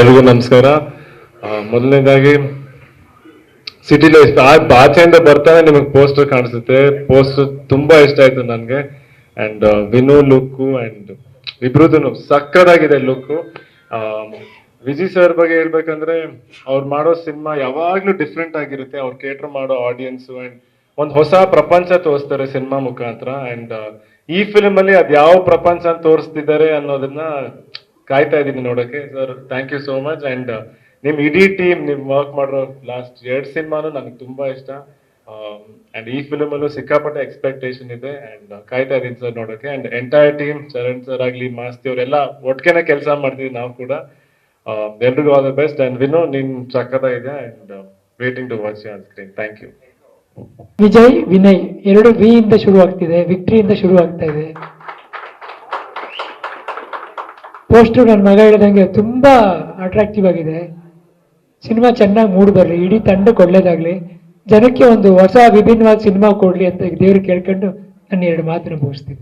ಎಲ್ರಿಗೂ ನಮಸ್ಕಾರ. ಮೊದಲನೇದಾಗಿ ಆ ಆಚೆಯಿಂದ ಬರ್ತಾನೆ ನಿಮಗೆ ಪೋಸ್ಟರ್ ಕಾಣಿಸುತ್ತೆ. ಪೋಸ್ಟರ್ ತುಂಬಾ ಇಷ್ಟ ಆಯ್ತು ನನಗೆ. ಅಂಡ್ ವಿನು ಲುಕ್ಕು ಅಂಡ್ ಇಬ್ರದ್ದು ಸಕ್ಕದಾಗಿದೆ ಲುಕ್ಕು ವಿಜಿ ಸರ್ ಬಗ್ಗೆ ಹೇಳ್ಬೇಕಂದ್ರೆ, ಅವ್ರು ಮಾಡೋ ಸಿನಿಮಾ ಯಾವಾಗ್ಲೂ ಡಿಫ್ರೆಂಟ್ ಆಗಿರುತ್ತೆ. ಅವ್ರು ಕೇಟರ್ ಮಾಡೋ ಆಡಿಯನ್ಸ್ ಅಂಡ್ ಒಂದು ಹೊಸ ಪ್ರಪಂಚ ತೋರಿಸ್ತಾರೆ ಸಿನಿಮಾ ಮುಖಾಂತರ. ಅಂಡ್ ಈ ಫಿಲ್ಮ್ ಅಲ್ಲಿ ಅದ್ ಯಾವ ಪ್ರಪಂಚ ತೋರಿಸ್ತಿದ್ದಾರೆ ಅನ್ನೋದನ್ನ ಕಾಯ್ತಾ ಇದ್ದೀನಿ ನೋಡೋಕೆ. Sir thank you so much and ನಿಮ್ ಇಡೀ ಟೀಮ್ ನಿಮ್ ವರ್ಕ್ ಮಾಡಿರೋ ಲಾಸ್ಟ್ ಎರಡ್ ಸಿನಿಮಾನು ನನಗೆ ತುಂಬಾ ಇಷ್ಟ. ಅಂಡ್ ಈ ಫಿಲಮ್ ಅಲ್ಲೂ ಸಿಕ್ಕಾಪಟ್ಟೆ ಎಕ್ಸ್ಪೆಕ್ಟೇಷನ್ ಇದೆ. ಅಂಡ್ ಕಾಯ್ತಾ ಇದ್ದೀನಿ ಸರ್ ನೋಡೋಕೆ. And entire team Charan sir ಆಗ್ಲಿ, ಮಾಸ್ತಿ ಅವರೆಲ್ಲ ಒಟ್ಟಿಗೆನೆ ಕೆಲಸ ಮಾಡ್ತೀವಿ ನಾವು ಕೂಡ. ಎಲ್ರಿಗೂ all the best and Vinu, ನಿನ್ ಇದೆ. And waiting to watch on screen thank you Vijay, Vinay, ಎರಡು ವಿ ಇಂದ ಶುರು ಆಗ್ತಿದೆ ವಿಕ್ಟ್ರಿಯಿಂದ ಶುರು ಆಗ್ತಾ ಇದೆ. ಪೋಸ್ಟರ್ ನನ್ನ ಮಗ ಹೇಳಿದಂಗೆ ತುಂಬಾ ಅಟ್ರಾಕ್ಟಿವ್ ಆಗಿದೆ. ಸಿನಿಮಾ ಚೆನ್ನಾಗಿ ಮೂಡ್ ಬರಲಿ, ಇಡೀ ತಂಡ ಒಳ್ಳೇದಾಗ್ಲಿ. ಜನಕ್ಕೆ ಒಂದು ಹೊಸ ವಿಭಿನ್ನವಾದ ಸಿನಿಮಾ ಕೊಡ್ಲಿ ಅಂತ ದೇವ್ರಿಗೆ ಕೇಳ್ಕೊಂಡು ನನ್ನ ಎರಡು ಮಾತನ್ನು ಮುಗಿಸ್ತೀನಿ.